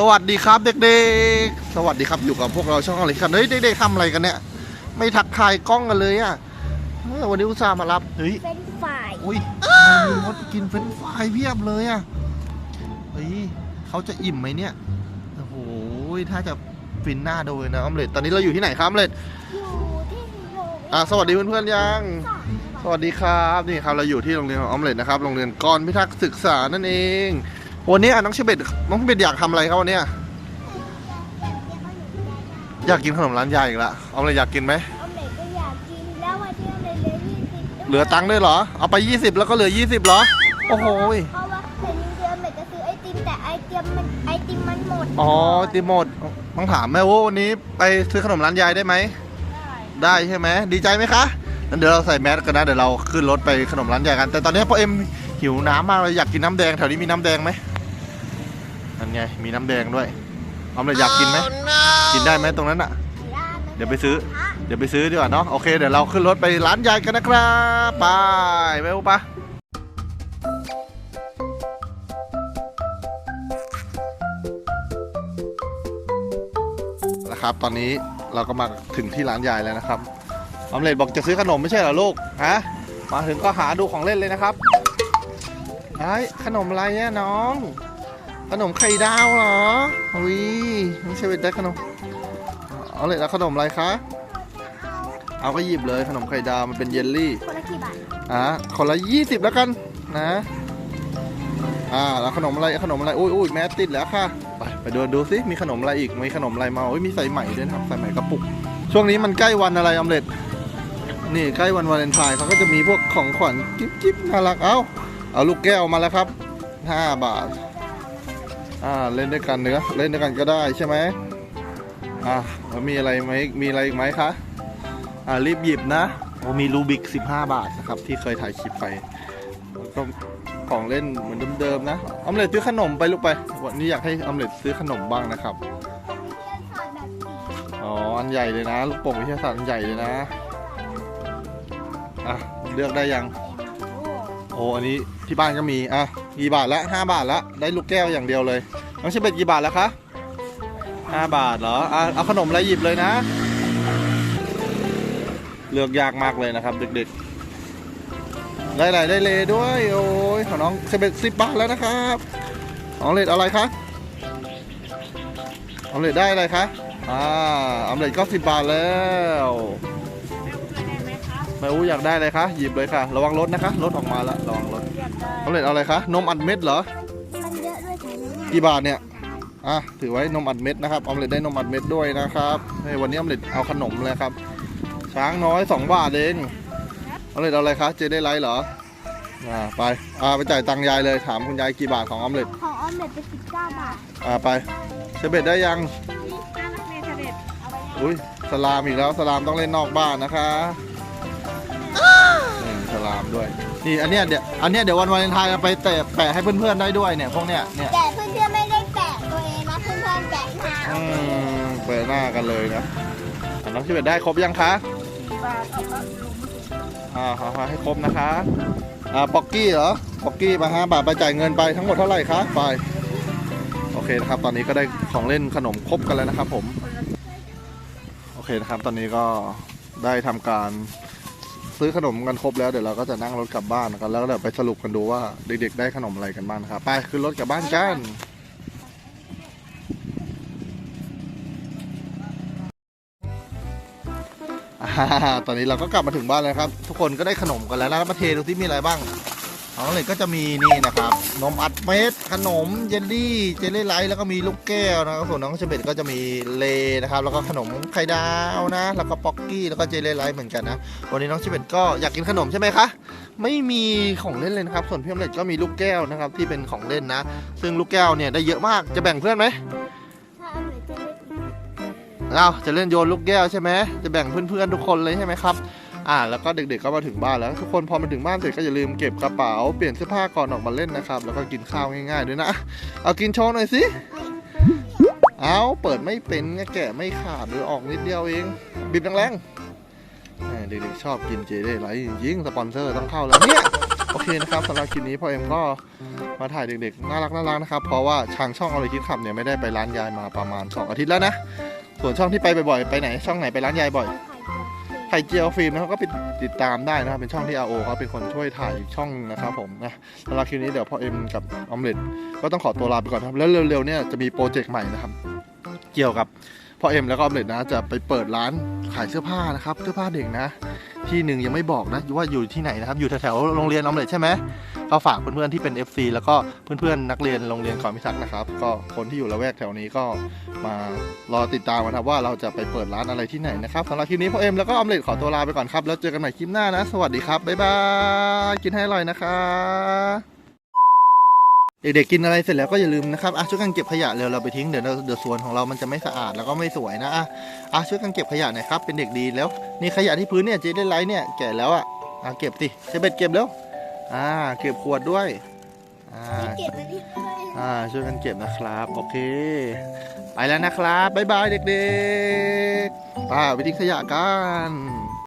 สวัสดีครับเด็กๆ สวัสดีครับอยู่กับพวกเราช่องอะไรกันเฮ้ยเด็กๆทำอะไรกันเนี่ย ไม่ทักทายกล้องกันเลยอะเออวันนี้อุตส่าห์มารับเฮ้ยเป็นฝ่ายอุ้ยทำไมมีมดกินเฟรนช์ฟรายเพียบเลยอะเฮ้ยเขาจะอิ่มไหมเนี่ยโอ้โหถ้าจะฟินหน้าดูเลยนะออมเล็ตตอนนี้เราอยู่ที่ไหนครับออมเล็ตอยู่ที่โรงเรียนอะสวัสดีเพื่อนๆยังสอนสวัสดีครับนี่ครับเราอยู่ที่โรงเรียนของออมเล็ตนะครับโรงเรียนกรพิทักษ์ศึกษานั่นเอง วันนี้อะน้องเชเบตน้องเชเบตอยากทำอะไรครับวันเนี้ยอยากกินขนมร้านยายอีกละออมเล็ตอยากกินไหมออมเล็ตก็อยากกินแล้ววันที่ออมเล็ตเหลือยี่สิบเหลือตังค์ด้วยเหรอ เอาไป 20 แล้วก็เหลือ 20เหรอ โอ้โหยเพราะว่าเห็นเดือนออมเล็ตจะซื้อไอติมแต่ไอติมมันไอติมมันหมดอ๋อติหมดต้องถามแม่ว่าวันนี้ไปซื้อขนมร้านยายได้ไหมได้ใช่ไหมดีใจไหมคะงั้นเดี๋ยวเราใส่แมสกันนะเดี๋ยวเราขึ้นรถไปขนมร้านยายกัน แต่ตอนนี้พ่อเอ็มหิวน้ำมากเลยอยากกินน้ำแดงแถวนี้มีน้ำแดงไหม นั่นไง มีน้ำแดงด้วยออมเลยอยากกินไหม กินได้ไหมตรงนั้นอะร้านนั้นเดี๋ยวไปซื้อ เดี๋ยวไปซื้อดีกว่าเนาะ โอเค เดี๋ยวเราขึ้นรถไปร้านยายกันนะครับ ไปไปอุปะนะครับ ตอนนี้เราก็มาถึงที่ร้านยายแล้วนะครับออมเล็ตบอกจะซื้อขนมไม่ใช่เหรอลูก ฮะ มาถึงก็หาดูของเล่นเลยนะครับไอ้ยขนมอะไรเนี่ยน้อง ขนมไข่ดาวเหรออุ้ยไม่ใช่เป็นได้ขนม เอาเลยแล้วขนมอะไรคะ เอาก็หยิบเลยขนมไข่ดาวมันเป็นเยลลี่ คนละกี่บาทอะคนละยี่สิบแล้วกันนะ อ่าแล้วขนมอะไรขนมอะไรอุ้ยอุ้ยแมสติดแล้วค่ะ ไปไปดูดูซิมีขนมอะไรอีกมีขนมอะไรมาอุ้ยมีใส่ใหม่ด้วยนะครับใส่ใหม่กระปุก ช่วงนี้มันใกล้วันอะไรออมเล็ตนี่ใกล้วันวาเลนไทน์เขาก็จะมีพวกของขวัญกิ๊บกิ๊บน่ารักเอ้าเอาลูกแก้วมาแล้วครับห้าบาท อ่าเล่นด้วยกันเนื้อะเล่นด้วยกันก็ได้ใช่ไหมอ่าแล้วมีอะไรไหมมีอะไรอีกไหมคะอ่ารีบหยิบนะโอ้มีรูบิก 15 บาทนะครับที่เคยถ่ายคลิปไปแล้วก็ของเล่นเหมือนเดิมๆนะออมเล็ตซื้อขนมไปลูกไป วันนี้อยากให้ออมเล็ตซื้อขนมบ้างนะครับวิทยาศาสตร์แบบสีอ๋ออันใหญ่เลยนะลูกโป่งวิทยาศาสตร์อันใหญ่เลยนะอะเลือกได้ยังโอ้โอ้อันนี้ที่บ้านก็มีอะกี่บาทละ5บาทละได้ลูกแก้วอย่างเดียวเลยน้องเชเบตกี่บาทแล้วคะ5บาทเหรออะเอาขนมอะไรหยิบเลยนะ เลือกยากมากเลยนะครับเด็กๆได้หลายได้เลยด้วยโอ้ยของน้องเชเบตสิบบาทแล้วนะครับของเล็ดอะไรคะออมเล็ตได้อะไรคะอ่าออมเล็ตก็สิบบาทแล้ว แม่อูอยากได้อะไรคะหยิบเลยค่ะ ระวังรถนะคะรถออกมาแล้วระวังรถออมเล็ตเอาอะไรคะนมอัดเม็ดเหรอมันเยอะด้วยใช่ไหมเนี่ยกี่บาทเนี่ยอะถือไว้นมอัดเม็ดนะครับออมเล็ตได้นมอัดเม็ดด้วยนะครับเฮ้ยวันนี้ออมเล็ตเอาขนมเลยครับ ช้างน้อยสองบาทเองออมเล็ตเอาอะไรคะเจได้ไลท์เหรออ่าไปอ่าไปจ่ายตังค์ยายเลยถามคุณยายกี่บาทของออมเล็ตของออมเล็ตเป็นสิบเก้าบาทอ่าไปเชเบตได้ยังน่ารักเลยค่ะเด็ดเอาไปอุ้ยสลามอีกแล้วสลามต้องเล่นนอกบ้านนะคะนี่สลามด้วย นี่อันเนี้ยเดี๋ยวอันเนี้ยเดี๋ยววันวาเลนไทน์เอาไปแตะแปะให้เพื่อนๆได้ด้วยเนี่ยพวกเนี้ยเนี่ยแต่เพื่อนๆไม่ได้แปะตัวเองนะเพื่อนๆแปะหน้าอืมเปิดหน้ากันเลยนะอะน้องชิเบตได้ครบยังคะบาทเอาเอาอ่าเอาเอาให้ครบนะคะอ่าป๊อกกี้เหรอป๊อกกี้มาห้าบาทไปจ่ายเงินไปทั้งหมดเท่าไหร่คะไปโอเคนะครับตอนนี้ก็ได้ของเล่นขนมครบกันแล้วนะครับผม โอเคนะครับ ตอนนี้ก็ได้ทำการ ซื้อขนมกันครบแล้วเดี๋ยวเราก็จะนั่งรถกลับบ้านกันแล้วเดี๋ยวไปสรุปกันดูว่าเด็กๆได้ขนมอะไรกันบ้างนะครับไปขึ้นรถกลับบ้านกันตอนนี้เราก็กลับมาถึงบ้านแล้วครับ ทุกคนก็ได้ขนมกันแล้วนะมาเทดูที่มีอะไรบ้าง ของเหล็กก็จะมีนี่นะครับ นมอัดเม็ด ขนมเยลลี่ เจลลี่ไลท์แล้วก็มีลูกแก้วนะครับ ส่วนน้องเชเบตก็จะมีเลนะครับ แล้วก็ขนมไข่ดาวนะ แล้วก็ป๊อกกี้ แล้วก็เจลลี่ไลท์เหมือนกันนะ วันนี้น้องเชเบตก็อยากกินขนมใช่ไหมคะ ไม่มีของเล่นเลยนะครับ ส่วนพี่อมเล็ตก็มีลูกแก้วนะครับที่เป็นของเล่นนะ ซึ่งลูกแก้วเนี่ยได้เยอะมาก จะแบ่งเพื่อนไหมถ้าออมเล็ตจะเล่นเอาจะเล่นโยนลูกแก้วใช่ไหมจะแบ่งเพื่อนๆทุกคนเลยใช่ไหมครับ อ่าแล้วก็เด็กๆก็มาถึงบ้านแล้วทุกคนพอมาถึงบ้านเสร็จก็อย่าลืมเก็บกระเป๋าเปลี่ยนเสื้อผ้าก่อนออกมาเล่นนะครับ แล้วก็กินข้าวง่ายๆด้วยนะ เอากินโชว์หน่อยสิเอาเปิดไม่เป็นแกะไม่ขาดหรือออกนิดเดียวเองบิดแรงๆเด็กๆชอบกินเจได้ไรจริงสปอนเซอร์ต้องเข้าแล้วเนี่ยโอเคนะครับสำหรับคลิปนี้พ่อเอ็มก็มาถ่ายเด็กๆน่ารักน่ารักนะครับ เพราะว่าทางช่องเอาเลยคิดขับเนี่ยไม่ได้ไปร้านยายมาประมาณ 2 อาทิตย์แล้วนะส่วนช่องที่ไปบ่อยๆไปไหนช่องไหนไปร้านยายบ่อย ไข่เจียวฟิล์มนะครับก็ไปติดตามได้นะครับ เป็นช่องที่ RO เขาเป็นคนช่วยถ่ายช่องนะครับผมนะสำหรับคลิปนี้เดี๋ยวพ่อเอ็มกับออมเล็ตก็ต้องขอตัวลาไปก่อนครับ แล้วเร็วๆเนี่ยจะมีโปรเจกต์ใหม่นะครับ เกี่ยวกับพ่อเอ็มแล้วก็ออมเล็ตนะ จะไปเปิดร้านขายเสื้อผ้านะครับ เสื้อผ้าเด็กนะ ที่หนึ่งยังไม่บอกนะว่าอยู่ที่ไหนนะครับ อยู่แถวๆโรงเรียนออมเล็ตใช่ไหมก็ฝากเพื่อนๆที่เป็น FC แล้วก็เพื่อนๆนักเรียนโรงเรียนขอมิทักนะครับ ก็คนที่อยู่ละแวกแถวนี้ก็มารอติดตามนะครับว่าเราจะไปเปิดร้านอะไรที่ไหนนะครับสำหรับคลิปนี้พ่อเอ็มแล้วก็ออมเล็ตขอตัวลาไปก่อนครับแล้วเจอกันใหม่คลิปหน้านะ สวัสดีครับบ๊ายบายกินให้อร่อยนะคะ เด็กๆกินอะไรเสร็จแล้วก็อย่าลืมนะครับอะช่วยกันเก็บขยะเร็วเราไปทิ้งเดี๋ยวเราเดี๋ยวสวนของเรามันจะไม่สะอาดแล้วก็ไม่สวยนะอะอะช่วยกันเก็บขยะหน่อยครับเป็นเด็กดีแล้วนี่ขยะที่พื้นเนี่ยเจ๊ได้ไลท์เนี่ยแก่แล้วอะอะเก็บสิเชเบ็ดเก็บแล้วอ่าเก็บขวดด้วยอ่าเก็บอันนี้ด้วยอ่าช่วยกันเก็บนะครับโอเค ไปแล้วนะครับบ๊ายบายเด็กๆไป้าไปทิ้งขยะกัน